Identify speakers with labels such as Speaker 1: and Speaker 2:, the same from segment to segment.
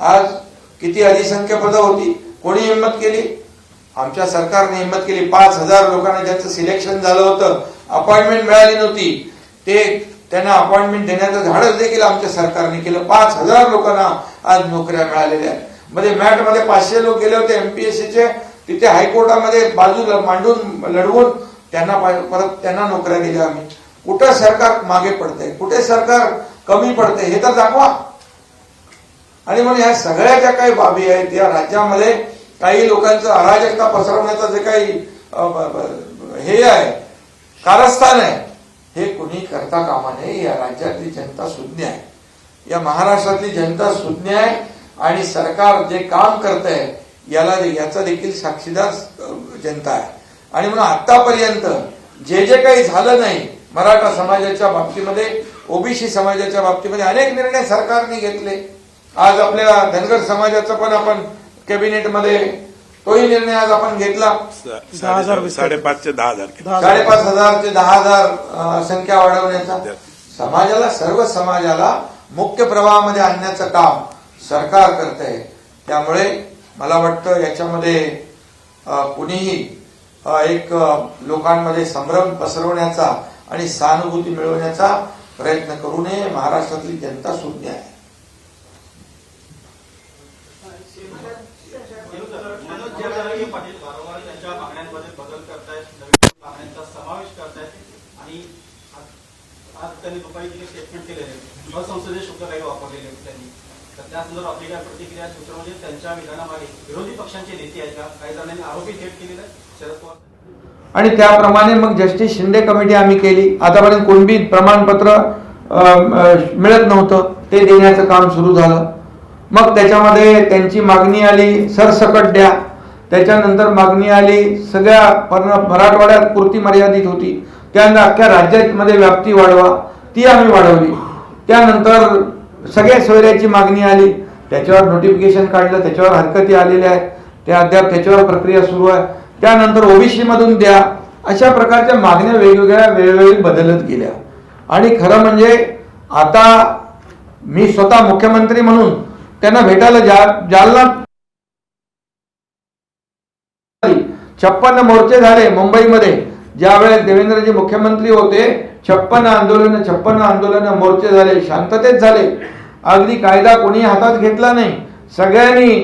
Speaker 1: आज किती अधिसंख्य पदं होती? कोणी हिंमत केली? आमच्या सरकारने हिंमत केली. पाच हजार लोकांना ज्यांचं सिलेक्शन झालं होतं अपॉइंटमेंट मिळाली नव्हती. ते त्यांना अपॉइंटमेंट देण्याचं धाडस देखील आमच्या सरकारने केलं. पाच हजार लोकांना आज नोकऱ्या मिळालेल्या आहेत. मध्ये मॅटमध्ये पाचशे लोक गेले होते एमपीएससीचे तिथे हायकोर्टामध्ये बाजूला मांडून लढवून त्यांना परत त्यांना नोकऱ्या दिल्या आम्ही. कुठं सरकार मागे पडतंय? कुठे सरकार कमी पडतंय? हे तर दाखवा. आणि म्हणून ह्या सगळ्या ज्या काही बाबी आहेत या राज्यामध्ये काही लोकांचं अराजकता पसरवण्याचं जे काही हे आहे कारस्थान आहे हे कुणी करता कामा नये. या राज्यातली जनता सुज्ञ आहे. या महाराष्ट्रातली जनता सुज्ञ आहे आणि सरकार जे काम करत आहे याला याचा देखील साक्षीदार जनता आहे. आणि म्हणून आतापर्यंत जे जे काही झालं नाही मराठा समाजाच्या बाबतीमध्ये ओबीसी समाजाच्या बाबतीमध्ये अनेक निर्णय सरकारने घेतले. आज आपल्या धनगर समाजाचा पण आपण कॅबिनेटमध्ये तोही निर्णय आज आपण घेतला.
Speaker 2: दहा हजार साडेपाचशे दहा हजार.
Speaker 1: साडेपाच हजार. ते दहा हजार संख्या वाढवण्याचा. समाजाला सर्व समाजाला मुख्य प्रवाहामध्ये आणण्याचं काम सरकार करत आहे त्यामुळे मला वाटतं याच्यामध्ये कुणीही एक लोकांमध्ये संभ्रम पसरवण्याचा आणि सहानुभूती मिळवण्याचा प्रयत्न करू नये. महाराष्ट्रातली जनता शून्य आहे
Speaker 3: मनोज जरांगे पाटील वारंवार त्यांच्या मागण्यांमध्ये बदल करतायत नवीन मागण्यांचा समावेश करतायत आणि आज- त्यांनी दुपारी जे स्टेटमेंट केलेले. आहे, असंसदीय शब्द काही वापरलेले त्यांनी. तर त्या संदर्भात आपली काय प्रतिक्रिया सूत्र म्हणजे त्यांच्या विधानामागे विरोधी पक्षांचे नेते आहेत का? काही जणांनी आरोपी थेट केलेले शरद पवार
Speaker 1: आणि त्याप्रमाणे मग जस्टिस शिंदे कमिटी आम्ही केली. आतापर्यंत कोणबी प्रमाणपत्र मिळत नव्हतं. ते देण्याचं काम सुरू झालं. मग त्याच्यामध्ये त्यांची मागणी आली सरसकट द्या. त्याच्यानंतर मागणी आली सगळ्या मराठवाड्यात पुरती मर्यादित होती. त्यानंतर अख्ख्या राज्यामध्ये व्याप्ती वाढवा ती आम्ही वाढवली. त्यानंतर सगळ्या सोयऱ्याची मागणी आली. त्याच्यावर नोटिफिकेशन काढलं त्याच्यावर हरकती आलेल्या आहेत. त्या अद्याप त्याच्यावर प्रक्रिया सुरू आहे. त्यानंतर ओबीसीमधून द्या. अशा प्रकारच्या मागण्या वेगवेगळ्या वेळोवेळी बदलत गेल्या. आणि खरं म्हणजे आता मी स्वतः मुख्यमंत्री म्हणून त्यांना भेटायला जा जालना छप्पन्न मोर्चे झाले मुंबईमध्ये. ज्यावेळेस देवेंद्रजी मुख्यमंत्री होते छप्पन्न आंदोलन छप्पन्न आंदोलन मोर्चे झाले शांततेत झाले. अगदी कायदा कोणी हातात घेतला नाही. सगळ्यांनी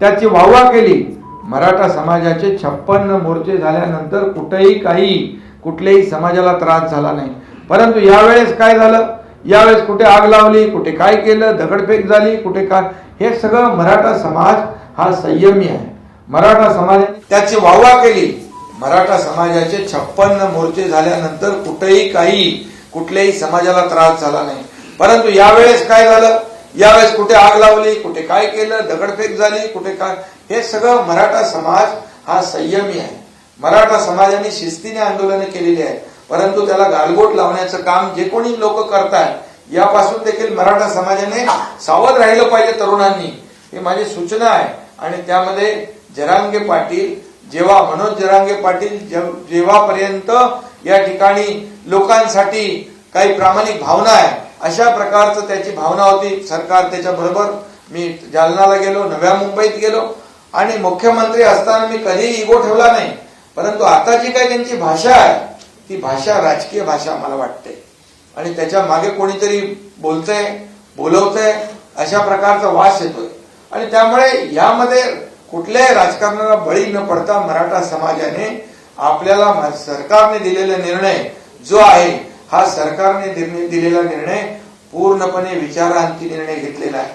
Speaker 1: त्याची वाहवा केली. मराठा समाजाचे छप्पन्न मोर्चे झाल्यानंतर कुठेही काही कुठल्याही समाजाला त्रास झाला नाही. परंतु यावेळेस काय झालं? यावेळेस कुठे आग लावली कुठे काय केलं दगडफेक झाली कुठे काय हे सगळं मराठा समाज हा संयमी आहे. मराठा समाजाने त्याची वाहवा केली. मराठा समाजाचे छप्पन्न मोर्चे झाल्यानंतर कुठेही काही कुठल्याही समाजाला त्रास झाला नाही. परंतु यावेळेस काय झालं? यावेळेस कुठे आग लावली कुठे काय केलं दगडफेक झाली कुठे काय? हे सगळं मराठा समाज हा संयमी आहे. मराठा समाजाने शिस्तीने आंदोलनं केलेली आहेत. परंतु त्याला गालबोट लावण्याचं काम जे कोणी लोक करतात यापासून देखील मराठा समाजाने सावध राहिलं पाहिजे तरुणांनी. ही माझी सूचना आहे. आणि त्यामध्ये जरांगे पाटील जेव्हा मनोज जरांगे पाटील जेव्हापर्यंत या ठिकाणी लोकांसाठी काही प्रामाणिक भावना आहे अशा प्रकारचं त्याची भावना होती. सरकार त्याच्या बरोबर मी जालनाला गेलो नव्या मुंबईत गेलो. आणि मुख्यमंत्री असताना मी कधीही इगो ठेवला नाही. परंतु आता जी काही त्यांची भाषा आहे ती भाषा राजकीय भाषा मला वाटते. आणि त्याच्यामागे कोणीतरी बोलतंय बोलवतंय अशा प्रकारचा वास येतोय. आणि त्यामुळे यामध्ये कुठल्याही राजकारणाला बळी न पडता मराठा समाजाने आपल्याला सरकारने दिलेला निर्णय जो आहे हा सरकारने दिलेला निर्णय पूर्णपणे विचारांती निर्णय घेतलेला आहे.